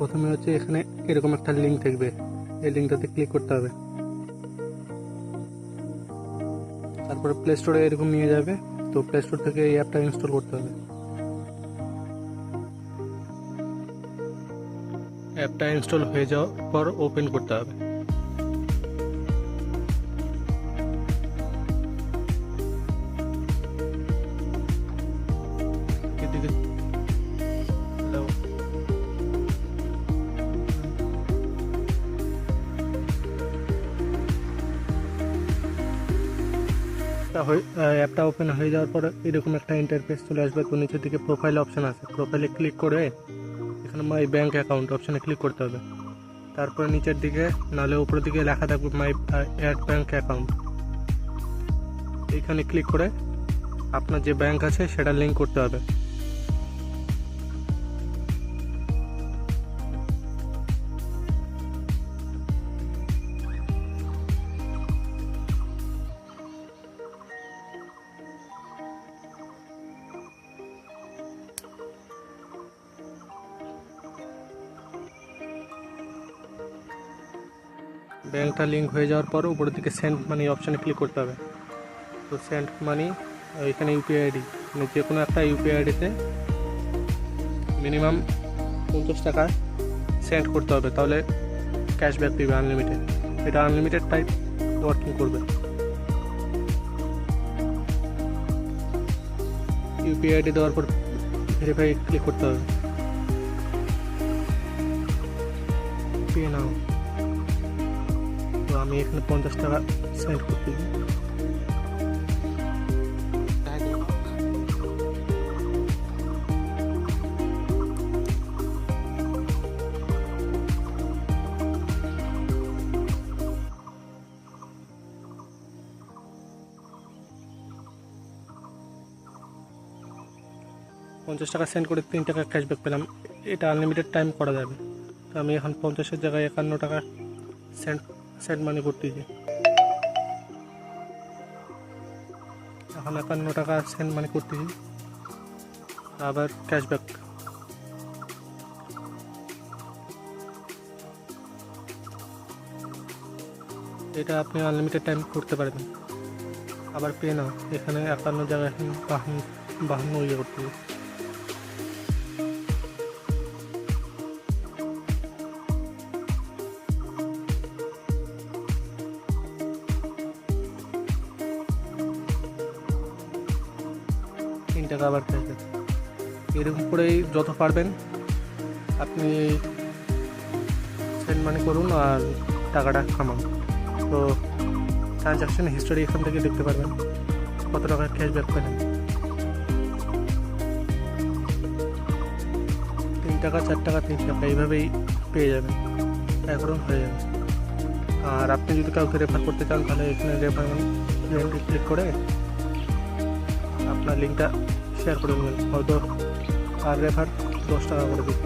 প্রথমে হচ্ছে এখানে এরকম একটা লিঙ্ক থাকবে। এই লিঙ্কটাতে ক্লিক করতে হবে। তারপরে প্লে স্টোরে এরকম নিয়ে যাবে। তো প্লে স্টোর থেকে এই অ্যাপটা ইনস্টল করতে হবে। অ্যাপটা ইনস্টল হয়ে যাওয়ার পর ওপেন করতে হবে। হয়ে অ্যাপটা ওপেন হয়ে যাওয়ার পর এরকম একটা ইন্টারফেস চলে আসবে। তো নিচের দিকে প্রোফাইল অপশান আছে। প্রোফাইলে ক্লিক করে এখানে মাই ব্যাঙ্ক অ্যাকাউন্ট অপশানে ক্লিক করতে হবে। তারপরে নিচের দিকে, নাহলে উপরের দিকে লেখা থাকবে মাই অ্যাড ব্যাঙ্ক অ্যাকাউন্ট এখানে ক্লিক করে আপনার যে ব্যাঙ্ক আছে, সেটা লিঙ্ক করতে হবে। ব্যাংকটা লিঙ্ক হয়ে যাওয়ার পর উপরের দিকে সেন্ড মানি অপশানে ক্লিক করতে হবে। তো সেন্ড মানি এখানে ইউপিআই আইডি মানে যে কোনো একটা ইউপিআই আইডিতে মিনিমাম পঞ্চাশ টাকা সেন্ড করতে হবে, তাহলে ক্যাশব্যাক দিবে আনলিমিটেড এটা আনলিমিটেড টাইপ ওয়ার্কিং করবে। ইউপিআই আইডি দেওয়ার পর ভেরিফাই ক্লিক করতে হবে। পে নাও আমি এখানে পঞ্চাশ টাকা সেন্ড করতে পঞ্চাশ টাকা সেন্ড করে তিন টাকা ক্যাশব্যাক পেলাম। এটা আনলিমিটেড টাইম করা যাবে। তো আমি এখন পঞ্চাশের জায়গায় একান্ন টাকা সেন্ড সেন্ড মানি করতেছি। এখন একান্ন টাকা সেন্ড মানি করতেছি। আবার ক্যাশব্যাক এটা আপনি আনলিমিটেড টাইম করতে পারবেন। আবার পে না এখানে একান্ন জায়গায় বাহান্ন বাহান্ন ইয়ে করতে তিন টাকা আবার ক্যাশব্যাক এরকম করেই যত পারবেন আপনি সেন্ড মানি করুন আর টাকাটা কামান। তো ট্রানজাকশন হিস্টোরি এখান থেকে দেখতে পারবেন কত টাকা ক্যাশব্যাক পেলেন। তিন টাকা, চার টাকা, তিন টাকা এইভাবেই পেয়ে যাবেন। এখন হয়ে যাবে। আর আপনি যদি কাউকে রেফার করতে চান তাহলে এখানে রেফার লিঙ্কে ক্লিক করে আপনার লিঙ্কটা শেয়ার করে দেবেন। হয়তো আর রেফার দশ টাকা করে দিন